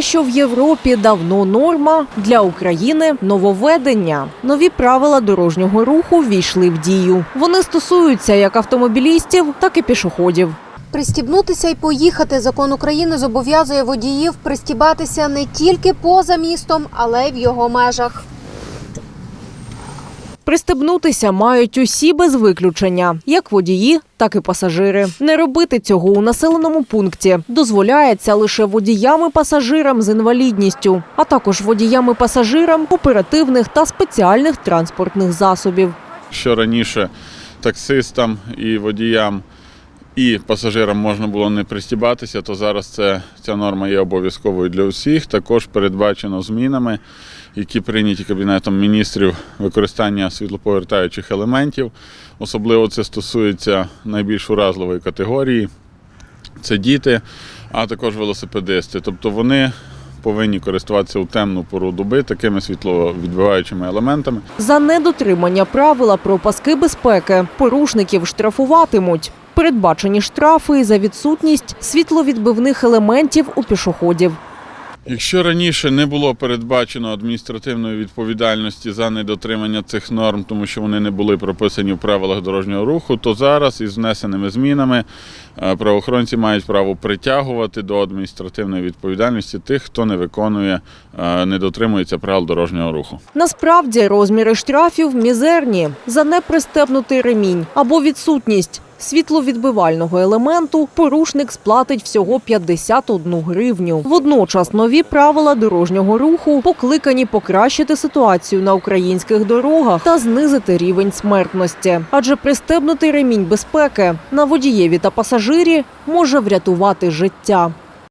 Що в Європі давно норма, для України нововведення. Нові правила дорожнього руху ввійшли в дію. Вони стосуються як автомобілістів, так і пішоходів. Пристібнутися і поїхати. Закон України зобов'язує водіїв пристібатися не тільки поза містом, але й в його межах. Пристебнутися мають усі без виключення, як водії, так і пасажири. Не робити цього у населеному пункті дозволяється лише водіям-пасажирам з інвалідністю, а також водіями-пасажирам оперативних та спеціальних транспортних засобів. Що раніше таксистам і водіям і пасажирам можна було не пристібатися, то зараз це, ця норма є обов'язковою для усіх. Також передбачено змінами, які прийняті Кабінетом міністрів використання світлоповертаючих елементів. Особливо це стосується найбільш уразливої категорії це діти, а також велосипедисти. Тобто вони повинні користуватися у темну пору доби такими світловідбиваючими елементами. За недотримання правила про паски безпеки порушників штрафуватимуть. Передбачені штрафи за відсутність світловідбивних елементів у пішоходів. Якщо раніше не було передбачено адміністративної відповідальності за недотримання цих норм, тому що вони не були прописані в правилах дорожнього руху, то зараз із внесеними змінами е, правоохоронці мають право притягувати до адміністративної відповідальності тих, хто не виконує, е, не дотримується правил дорожнього руху. Насправді розміри штрафів мізерні за непристебнутий ремінь або відсутність світловідбивального елементу. Порушник сплатить всього 51 гривню. Водночас нові правила дорожнього руху покликані покращити ситуацію на українських дорогах та знизити рівень смертності. Адже пристебнути ремінь безпеки на водієві та пасажирі може врятувати життя.